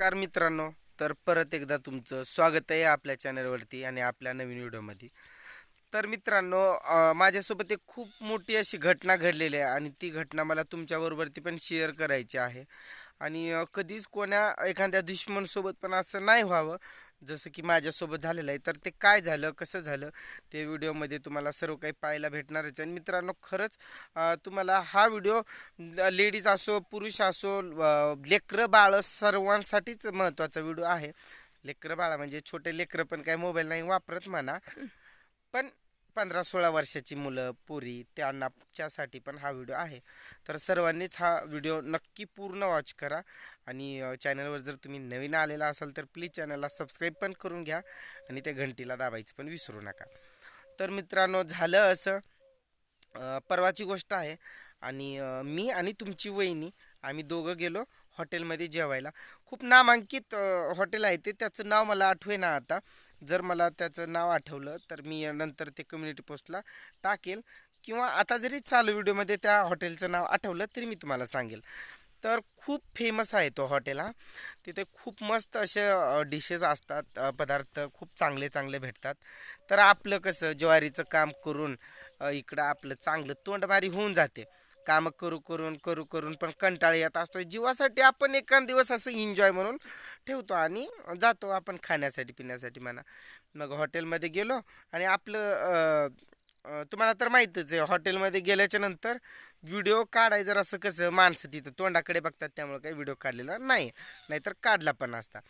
नमस्कार मित्रांनो तर परत एकदा तुमचं स्वागत आहे आपल्या चॅनलवरती आणि आपल्या नवीन व्हिडिओमध्ये. तर मित्रांनो माझ्यासोबत एक खूप मोठी अशी घटना घडलेली आहे आणि ती घटना मला तुमच्याबरोबरती पण शेअर करायची आहे. आणि कधीच कोण्या एखाद्या दुश्मनसोबत पण असं नाही व्हावं. जसं की माझ्यासोबत झालेलं आहे तर ते काय झालं कसं झालं ते व्हिडिओमध्ये तुम्हाला सर्व काही पाहायला भेटणारच आहे. आणि मित्रांनो खरंच तुम्हाला हा व्हिडिओ लेडीज असो पुरुष असो लेकरं बाळ सर्वांसाठीच महत्त्वाचा व्हिडिओ आहे. लेकरं बाळा म्हणजे छोटे लेकरं पण काय मोबाईल नाही वापरत म्हणा. पण पंधरा सोळा वर्षाची मुलं पोरी त्यांनाच्यासाठी पण हा व्हिडिओ आहे. तर सर्वांनीच हा व्हिडिओ नक्की पूर्ण वॉच करा. आणि चॅनलवर जर तुम्ही नवीन आलेला असाल तर प्लीज चॅनलला सबस्क्राईब पण करून घ्या आणि त्या घंटीला दाबायचं पण विसरू नका. तर मित्रांनो झालं असं. परवाची गोष्ट आहे आणि मी आणि तुमची वहिनी आम्ही दोघं गेलो हॉटेलमध्ये जेवायला. खूप नामांकित हॉटेल आहे ते. त्याचं नाव मला आठवेना आता. जर मला त्याचं नाव आठवलं तर मी नंतर ते कम्युनिटी पोस्टला टाकेल. किंवा आता जरी चालू व्हिडिओमध्ये त्या हॉटेलचं नाव आठवलं तरी मी तुम्हाला सांगेल. तर खूप फेमस आहे तो हॉटेल हा. तिथे खूप मस्त असे डिशेस असतात पदार्थ खूप चांगले चांगले भेटतात. तर आपलं कसं ज्वारीचं काम करून इकडं आपलं चांगलं तोंडमारी होऊन जाते. काम करू करून करू करून पण कंटाळा येत असतो जीवासाठी आपण एखाद दिवस असं एन्जॉय म्हणून ठेवतो आणि जातो आपण खाण्यासाठी पिण्यासाठी म्हणा. मग हॉटेलमध्ये गेलो आणि आपलं तुम्हाला तर माहीतच आहे हॉटेलमध्ये गेल्याच्यानंतर व्हिडिओ काढाय जर असं कसं माणसं तिथं तोंडाकडे बघतात त्यामुळे काही व्हिडिओ काढलेला नाही. नाहीतर काढला पण असता.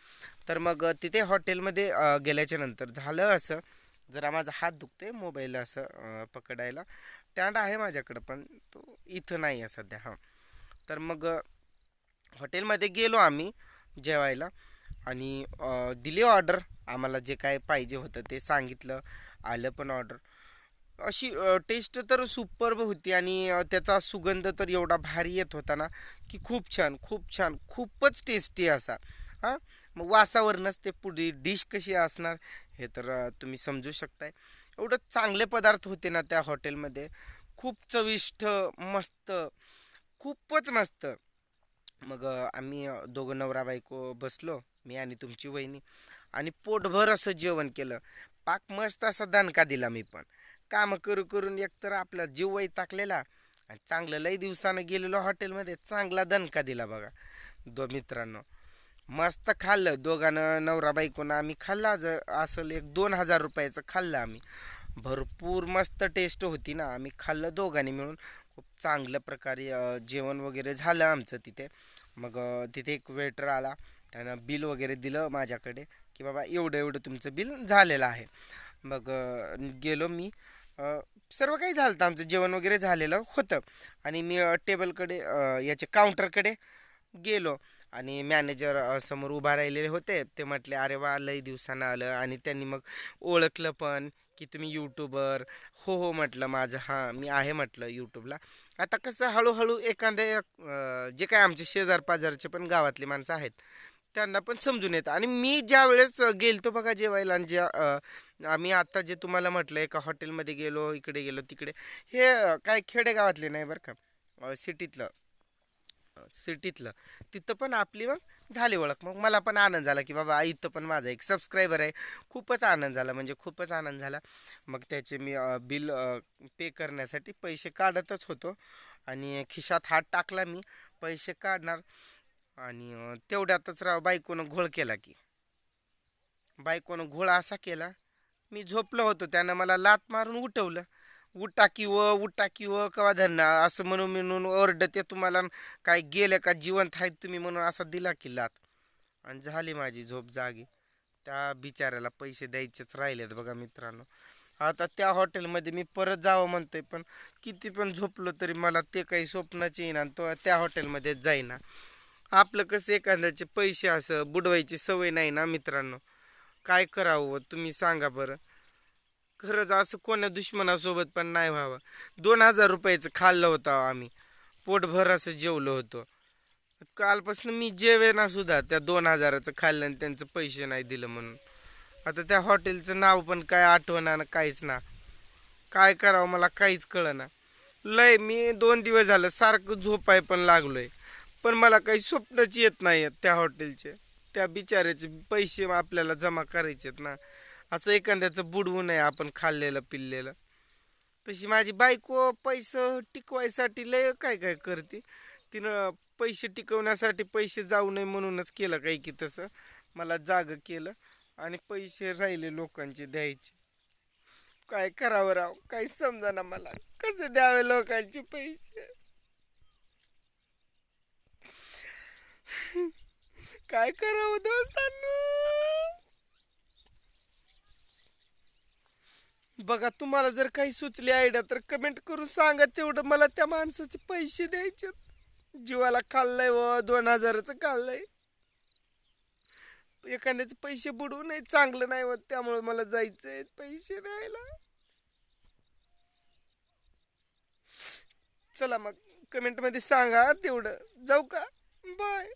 तर मग तिथे हॉटेलमध्ये गेल्याच्यानंतर झालं असं. जरा माझा हात दुखते मोबाईल असं पकडायला. स्टँड आहे माझ्याकडं पण तो इथं नाही आहे सध्या हां. तर मग हॉटेलमध्ये गेलो आम्ही जेवायला आणि दिली ऑर्डर. आम्हाला जे काय पाहिजे होतं ते सांगितलं. आलं पण ऑर्डर. अशी टेस्ट तर सुपर्ब होती आणि त्याचा सुगंध तर एवढा भारी येत होता ना की खूप छान खूप छान खूपच टेस्टी असा. हां? मग वासावरनंच ते पुढे डिश कशी असणार हे तर तुम्ही समजू शकताय. एवढं चांगले पदार्थ होते ना त्या हॉटेलमध्ये. खूप चविष्ट मस्त खूपच मस्त. मग आम्ही दोघं नवरा बायको बसलो मी आणि तुमची वहिनी. आणि पोटभर असं जेवण केलं. पाक मस्त असा दणका दिला मी पण. कामं करू करून एकतर आपला जीव वैताकलेला आणि चांगलं लई दिवसानं गेलेलो हॉटेलमध्ये चांगला दणका दिला बघा. दो मित्रांनो मस्त खाल्लं. दोघांनं नवरा बायकोनं आम्ही खाल्ला जर असं एक दोन हजार रुपयाचं खाल्लं आम्ही. भरपूर मस्त टेस्ट होती ना. आम्ही खाल्लं दोघांनी मिळून. खूप चांगल्या प्रकारे जेवण वगैरे झालं आमचं तिथे. मग तिथे एक वेटर आला. त्यानं बिल वगैरे दिलं माझ्याकडे की बाबा एवढं एवढं तुमचं बिल झालेलं आहे. मग गेलो मी. सर्व काही झालं होतं. आमचं जेवण वगैरे झालेलं होतं. आणि मी टेबलकडे याचे काउंटरकडे गेलो. आणि मॅनेजर समोर उभा राहिलेले होते. ते म्हटले अरे वा लई दिवसानं आलं. आणि त्यांनी मग ओळखलं पण की तुम्ही यूट्यूबर हो हो म्हटलं माझं. हां मी आहे म्हटलं यूट्यूबला आता कसं हळूहळू एखाद्या जे काय आमचे शेजार पाजारचे पण गावातले माणसं आहेत त्यांना पण समजून येतं. आणि मी ज्या वेळेस गेलतो बघा जेवायला आणि ज्या आम्ही आत्ता जे तुम्हाला म्हटलं एका हॉटेलमध्ये गेलो इकडे गेलो तिकडे हे काय खेडेगावातले नाही बरं का सिटीतलं सिटीतलं. तिथं पण आपली मग झाली ओळख. मग मला पण आनंद झाला की बाबा इथं पण माझा एक सबस्क्रायबर आहे. खूपच आनंद झाला म्हणजे खूपच आनंद झाला. मग त्याचे मी बिल पे करण्यासाठी पैसे काढतच होतो. आणि खिशात हात टाकला मी पैसे काढणार. आणि तेवढ्यातच राव बायकोनं घोळ केला की. बायकोनं घोळ असा केला मी झोपलो होतो. त्यानं मला लात मारून उठवलं. उठा की व उठा की व कवा धरणार? असं म्हणून म्हणून ओरडते तुम्हाला काय गेलं का जिवंत आहेत तुम्ही म्हणून असा दिला की लात. आणि झाली माझी झोप जागी. त्या बिचाऱ्याला पैसे द्यायचेच राहिलेत बघा मित्रांनो. आता त्या हॉटेलमध्ये मी परत जावं म्हणतोय पण किती पण झोपलो तरी मला ते काही स्वप्नाचे येईना आणि तो त्या हॉटेलमध्ये जाईना. आपलं कसं एखाद्याचे पैसे असं बुडवायची सवय नाही ना मित्रांनो. काय करावं? तुम्ही सांगा बरं. खरंच असं कोण्या दुश्मनासोबत पण नाही व्हावं. दोन हजार रुपयाचं खाल्लं होतं आम्ही. पोटभर असं जेवलो होतो. कालपासून मी जेवेना सुद्धा त्या दोन हजाराचं खाल्लं आणि त्यांचं पैसे नाही दिलं म्हणून. आता त्या हॉटेलचं नाव पण काय आठवणार ना काहीच ना. काय करावं मला काहीच कळना. लय मी दोन दिवस झालं सारखं झोपाय पण लागलोय. पण मला काही स्वप्नच येत नाही त्या हॉटेलचे. त्या बिचाऱ्याचे पैसे आपल्याला जमा करायचेत ना. असं एखाद्याचं बुडवू नये आपण खाल्लेलं पिल्लेलं. तशी माझी बायको पैसे टिकवायसाठी लय काय काय करते? तिनं पैसे टिकवण्यासाठी पैसे जाऊ नये म्हणूनच केलं काही की तसं. मला जाग केलं आणि पैसे राहिले लोकांचे द्यायचे. काय करावं राव? काही समजा ना मला? कसं द्यावे लोकांचे पैसे? काय करावं दोस्तांनो? बघा तुम्हाला जर काही सुचली आयडिया तर कमेंट करून सांगा. तेवढं मला त्या माणसाचे पैसे द्यायचे जीवाला खाल्लंय व दोन हजाराचं खाल्लंय. एखाद्याचे पैसे बुडवू नाही चांगलं नाही होत. त्यामुळे मला जायचंय पैसे द्यायला. चला मग कमेंटमध्ये सांगा तेवढं. जाऊ का? बाय